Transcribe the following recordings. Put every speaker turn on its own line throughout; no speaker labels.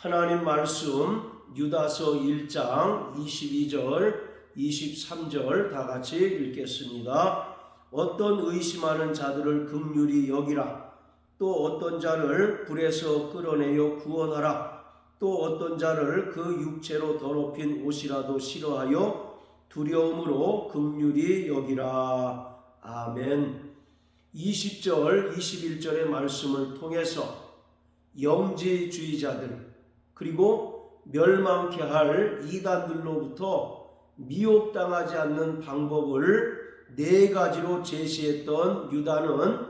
하나님 말씀 유다서 1장 22절 23절 다 같이 읽겠습니다. 어떤 의심하는 자들을 긍휼히 여기라. 또 어떤 자를 불에서 끌어내어 구원하라. 또 어떤 자를 그 육체로 더럽힌 옷이라도 싫어하여 두려움으로 긍휼히 여기라. 아멘. 20절 21절의 말씀을 통해서 영지주의자들 그리고 멸망케 할 이단들로부터 미혹당하지 않는 방법을 네 가지로 제시했던 유다는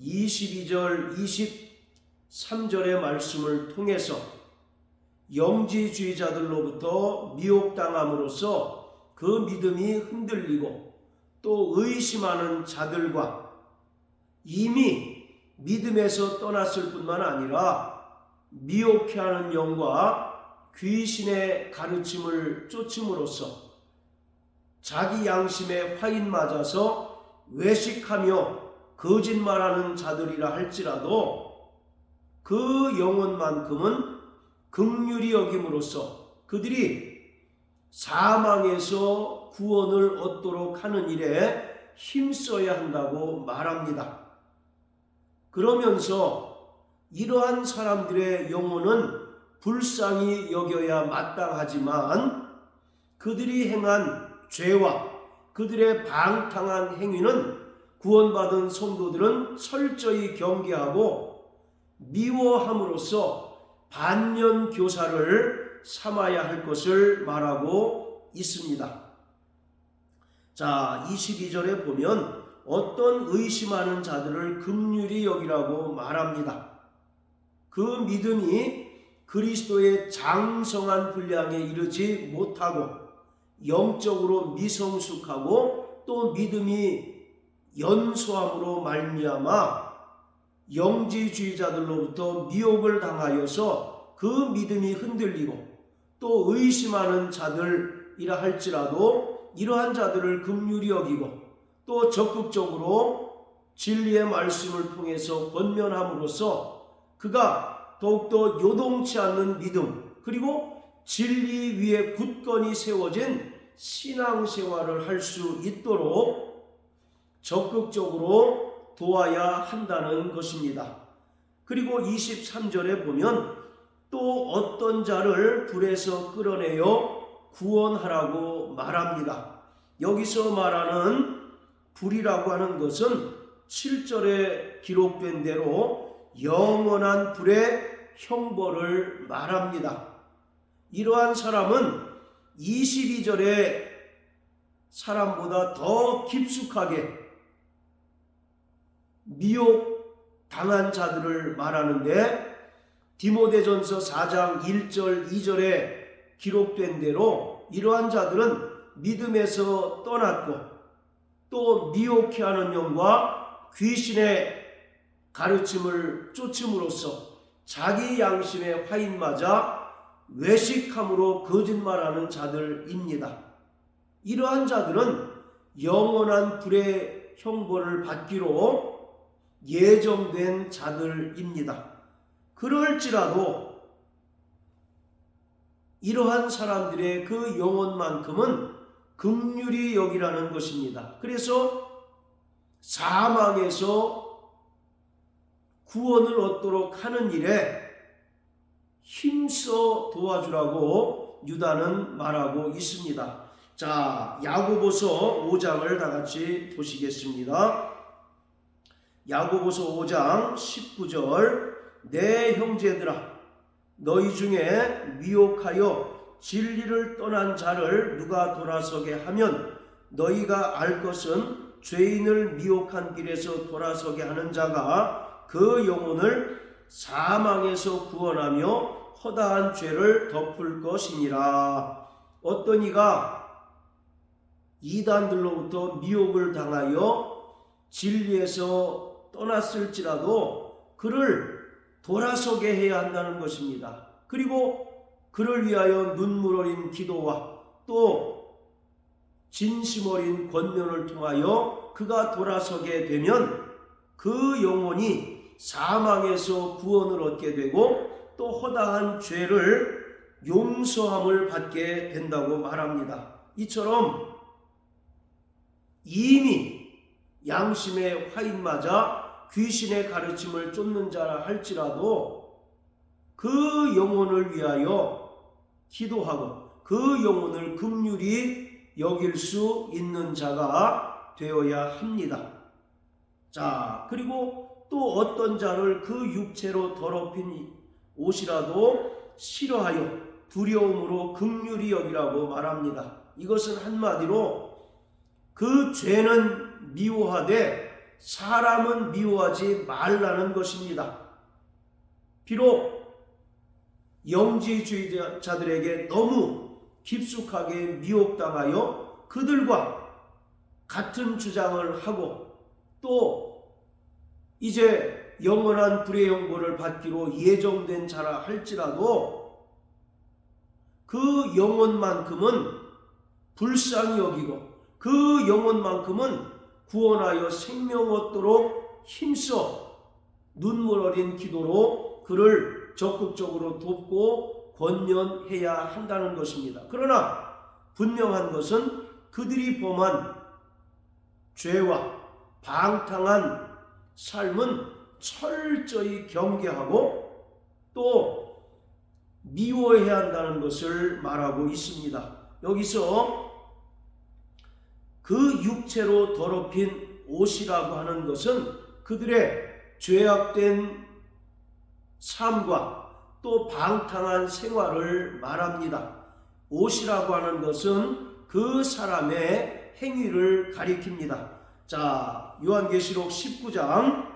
22절 23절의 말씀을 통해서 영지주의자들로부터 미혹당함으로써 그 믿음이 흔들리고 또 의심하는 자들과 이미 믿음에서 떠났을 뿐만 아니라 미혹해 하는 영과 귀신의 가르침을 쫓음으로써 자기 양심에 화인 맞아서 외식하며 거짓말하는 자들이라 할지라도 그 영혼만큼은 극률이 여김으로써 그들이 사망에서 구원을 얻도록 하는 일에 힘써야 한다고 말합니다. 그러면서 이러한 사람들의 영혼은 불쌍히 여겨야 마땅하지만 그들이 행한 죄와 그들의 방탕한 행위는 구원받은 성도들은 철저히 경계하고 미워함으로써 반년 교사를 삼아야 할 것을 말하고 있습니다. 자, 22절에 보면 어떤 의심하는 자들을 긍휼히 여기라고 말합니다. 그 믿음이 그리스도의 장성한 분량에 이르지 못하고 영적으로 미성숙하고 또 믿음이 연소함으로 말미암아 영지주의자들로부터 미혹을 당하여서 그 믿음이 흔들리고 또 의심하는 자들이라 할지라도 이러한 자들을 긍휼히 여기고 또 적극적으로 진리의 말씀을 통해서 권면함으로써 그가 더욱더 요동치 않는 믿음 그리고 진리 위에 굳건히 세워진 신앙생활을 할 수 있도록 적극적으로 도와야 한다는 것입니다. 그리고 23절에 보면 또 어떤 자를 불에서 끌어내어 구원하라고 말합니다. 여기서 말하는 불이라고 하는 것은 7절에 기록된 대로 영원한 불의 형벌을 말합니다. 이러한 사람은 22절의 사람보다 더 깊숙하게 미혹 당한 자들을 말하는데 디모데전서 4장 1절 2절에 기록된 대로 이러한 자들은 믿음에서 떠났고 또 미혹해 하는 영과 귀신의 가르침을 쫓음으로써 자기 양심에 화인 맞아 외식함으로 거짓말하는 자들입니다. 이러한 자들은 영원한 불의 형벌을 받기로 예정된 자들입니다. 그럴지라도 이러한 사람들의 그 영혼만큼은 극률이 여기라는 것입니다. 그래서 사망에서 구원을 얻도록 하는 일에 힘써 도와주라고 유다는 말하고 있습니다. 자, 야고보서 5장을 다 같이 보시겠습니다. 야고보서 5장 19절 내 형제들아 너희 중에 미혹하여 진리를 떠난 자를 누가 돌아서게 하면 너희가 알 것은 죄인을 미혹한 길에서 돌아서게 하는 자가 그 영혼을 사망에서 구원하며 허다한 죄를 덮을 것이니라. 어떤 이가 이단들로부터 미혹을 당하여 진리에서 떠났을지라도 그를 돌아서게 해야 한다는 것입니다. 그리고 그를 위하여 눈물 어린 기도와 또 진심 어린 권면을 통하여 그가 돌아서게 되면 그 영혼이 사망에서 구원을 얻게 되고 또 허다한 죄를 용서함을 받게 된다고 말합니다. 이처럼 이미 양심의 화인 맞아 귀신의 가르침을 쫓는 자라 할지라도 그 영혼을 위하여 기도하고 그 영혼을 극률이 여길 수 있는 자가 되어야 합니다. 자, 그리고 또 어떤 자를 그 육체로 더럽힌 옷이라도 싫어하여 두려움으로 극률이 여기라고 말합니다. 이것은 한마디로 그 죄는 미워하되 사람은 미워하지 말라는 것입니다. 비록 영지주의자들에게 너무 깊숙하게 미혹당하여 그들과 같은 주장을 하고 또 이제 영원한 불의 영고를 받기로 예정된 자라 할지라도 그 영혼만큼은 불쌍히 여기고 그 영혼만큼은 구원하여 생명 얻도록 힘써 눈물 어린 기도로 그를 적극적으로 돕고 권면해야 한다는 것입니다. 그러나 분명한 것은 그들이 범한 죄와 방탕한 삶은 철저히 경계하고 또 미워해야 한다는 것을 말하고 있습니다. 여기서 그 육체로 더럽힌 옷이라고 하는 것은 그들의 죄악된 삶과 또 방탕한 생활을 말합니다. 옷이라고 하는 것은 그 사람의 행위를 가리킵니다. 자, 요한계시록 19장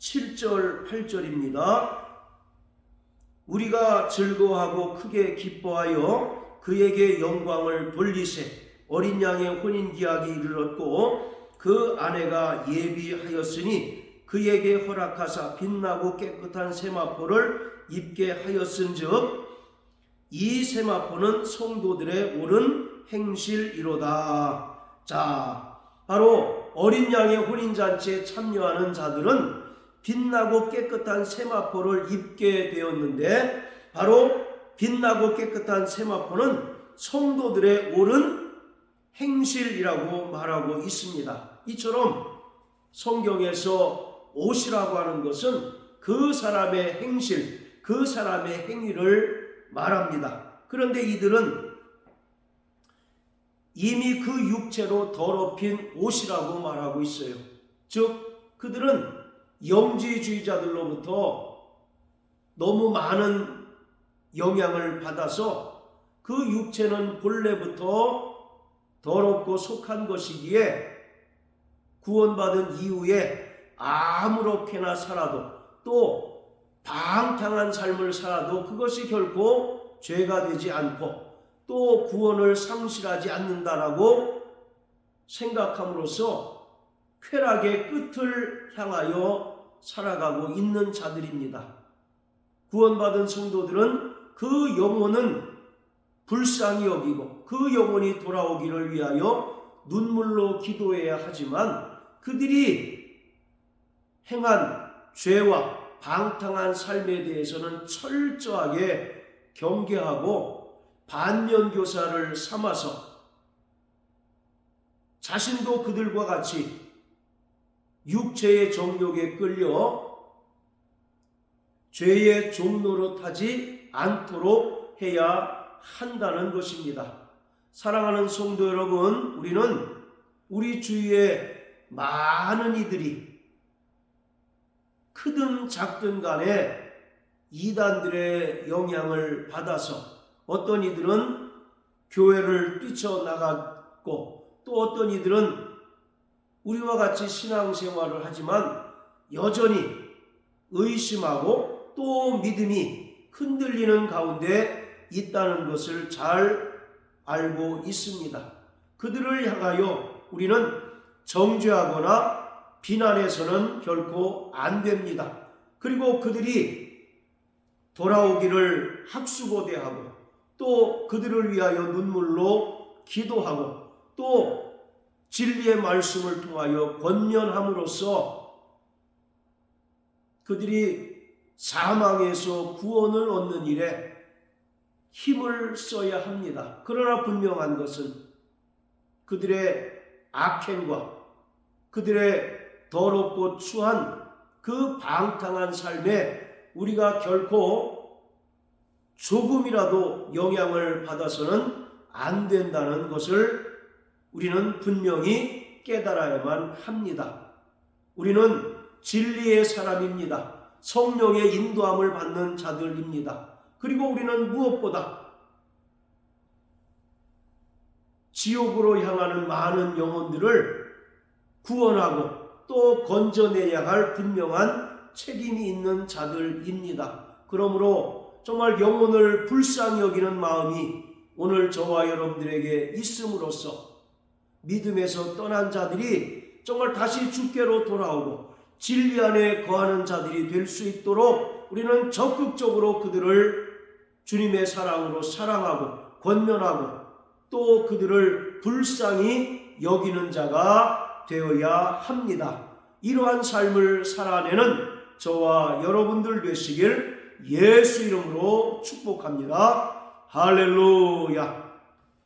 7절, 8절입니다. 우리가 즐거워하고 크게 기뻐하여 그에게 영광을 돌리세 어린 양의 혼인 기약이 이르렀고 그 아내가 예비하였으니 그에게 허락하사 빛나고 깨끗한 세마포를 입게 하였은즉 이 세마포는 성도들의 옳은 행실이로다. 자, 바로 어린 양의 혼인 잔치에 참여하는 자들은 빛나고 깨끗한 세마포를 입게 되었는데 바로 빛나고 깨끗한 세마포는 성도들의 옳은 행실이라고 말하고 있습니다. 이처럼 성경에서 옷이라고 하는 것은 그 사람의 행실, 그 사람의 행위를 말합니다. 그런데 이들은 이미 그 육체로 더럽힌 옷이라고 말하고 있어요. 즉, 그들은 영지주의자들로부터 너무 많은 영향을 받아서 그 육체는 본래부터 더럽고 속한 것이기에 구원받은 이후에 아무렇게나 살아도 또 방탕한 삶을 살아도 그것이 결코 죄가 되지 않고 또 구원을 상실하지 않는다라고 생각함으로써 쾌락의 끝을 향하여 살아가고 있는 자들입니다. 구원받은 성도들은 그 영혼은 불쌍히 여기고 그 영혼이 돌아오기를 위하여 눈물로 기도해야 하지만 그들이 행한 죄와 방탕한 삶에 대해서는 철저하게 경계하고 반면교사를 삼아서 자신도 그들과 같이 육체의 정욕에 끌려 죄의 종로로 타지 않도록 해야 한다는 것입니다. 사랑하는 성도 여러분, 우리는 우리 주위에 많은 이들이 크든 작든 간에 이단들의 영향을 받아서 어떤 이들은 교회를 뛰쳐나갔고 또 어떤 이들은 우리와 같이 신앙생활을 하지만 여전히 의심하고 또 믿음이 흔들리는 가운데 있다는 것을 잘 알고 있습니다. 그들을 향하여 우리는 정죄하거나 비난해서는 결코 안 됩니다. 그리고 그들이 돌아오기를 학수고대하고 또 그들을 위하여 눈물로 기도하고 또 진리의 말씀을 통하여 권면함으로써 그들이 사망에서 구원을 얻는 일에 힘을 써야 합니다. 그러나 분명한 것은 그들의 악행과 그들의 더럽고 추한 그 방탕한 삶에 우리가 결코 조금이라도 영향을 받아서는 안 된다는 것을 우리는 분명히 깨달아야만 합니다. 우리는 진리의 사람입니다. 성령의 인도함을 받는 자들입니다. 그리고 우리는 무엇보다 지옥으로 향하는 많은 영혼들을 구원하고 또 건져내야 할 분명한 책임이 있는 자들입니다. 그러므로 정말 영혼을 불쌍히 여기는 마음이 오늘 저와 여러분들에게 있음으로써 믿음에서 떠난 자들이 정말 다시 주께로 돌아오고 진리 안에 거하는 자들이 될 수 있도록 우리는 적극적으로 그들을 주님의 사랑으로 사랑하고 권면하고 또 그들을 불쌍히 여기는 자가 되어야 합니다. 이러한 삶을 살아내는 저와 여러분들 되시길 예수 이름으로 축복합니다. 할렐루야.